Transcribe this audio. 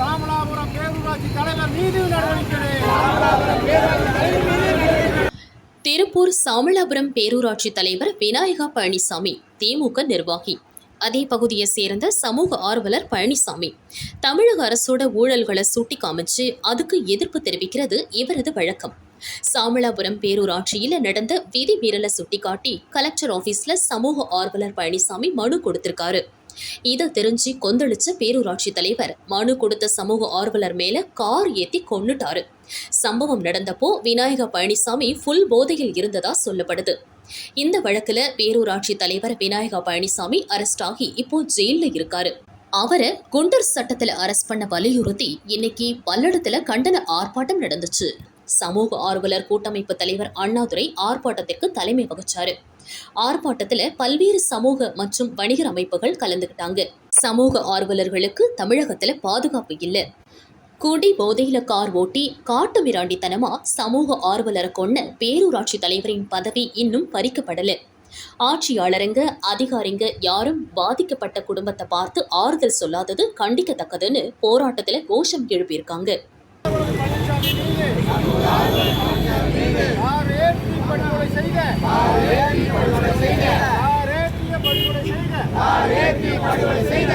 ராமநாதபுரம் பேரூராட்சி தலைவர் நடவடிக்கை திருப்பூர் சாமலாபுரம் பேரூராட்சி தலைவர் விநாயகா பழனிசாமி திமுக நிர்வாகி. அதே பகுதியை சேர்ந்த சமூக ஆர்வலர் பழனிசாமி. தமிழக அரசோட ஊழல்களை சுட்டி காமிச்சு அதுக்கு எதிர்ப்பு தெரிவிக்கிறது இவரது வழக்கம். சாமலாபுரம் பேரூராட்சியில் நடந்த விதி மீறலை சுட்டிக்காட்டி கலெக்டர் ஆபீஸ்ல சமூக ஆர்வலர் பழனிசாமி மனு கொடுத்திருக்காரு. இதை தெரிஞ்சு கொந்தளிச்ச பேரூராட்சி தலைவர் மனு கொடுத்த சமூக ஆர்வலர் மேல கார் ஏத்தி கொன்னுட்டாரு. சம்பவம் நடந்தப்போ விநாயக பழனிசாமி ஃபுல் போதையில் இருந்ததா சொல்லப்படுது. இந்த வழக்குல பேரூராட்சி தலைவர் விநாயகா பழனிசாமி அரெஸ்ட் ஆகி இப்போ ஜெயிலில் இருக்காரு. அவரை குண்டர் சட்டத்துல அரெஸ்ட் பண்ண வலியுறுத்தி இன்னைக்கு பல்லடத்துல கண்டன ஆர்ப்பாட்டம் நடந்துச்சு. சமூக ஆர்வலர் கூட்டமைப்பு தலைவர் அண்ணாதுரை ஆர்ப்பாட்டத்திற்கு தலைமை வகிச்சாரு. ஆர்ப்பாட்டத்துல பல்வேறு சமூக மற்றும் வணிகர் அமைப்புகள் கலந்துகிட்டாங்க சமூக ஆர்வலர்களுக்கு தமிழகத்துல பாதுகாப்பு இல்ல. குடி போதையில கார் ஓட்டி காட்டு மிராண்டித்தனமா சமூக ஆர்வலரை கொண்ட பேரூராட்சி தலைவரின் பதவி இன்னும் பறிக்கப்படல. ஆட்சியாளருங்க அதிகாரிங்க யாரும் பாதிக்கப்பட்ட குடும்பத்தை பார்த்து ஆறுதல் சொல்லாதது கண்டிக்கத்தக்கதுன்னு போராட்டத்துல கோஷம் எழுப்பியிருக்காங்க. செய்த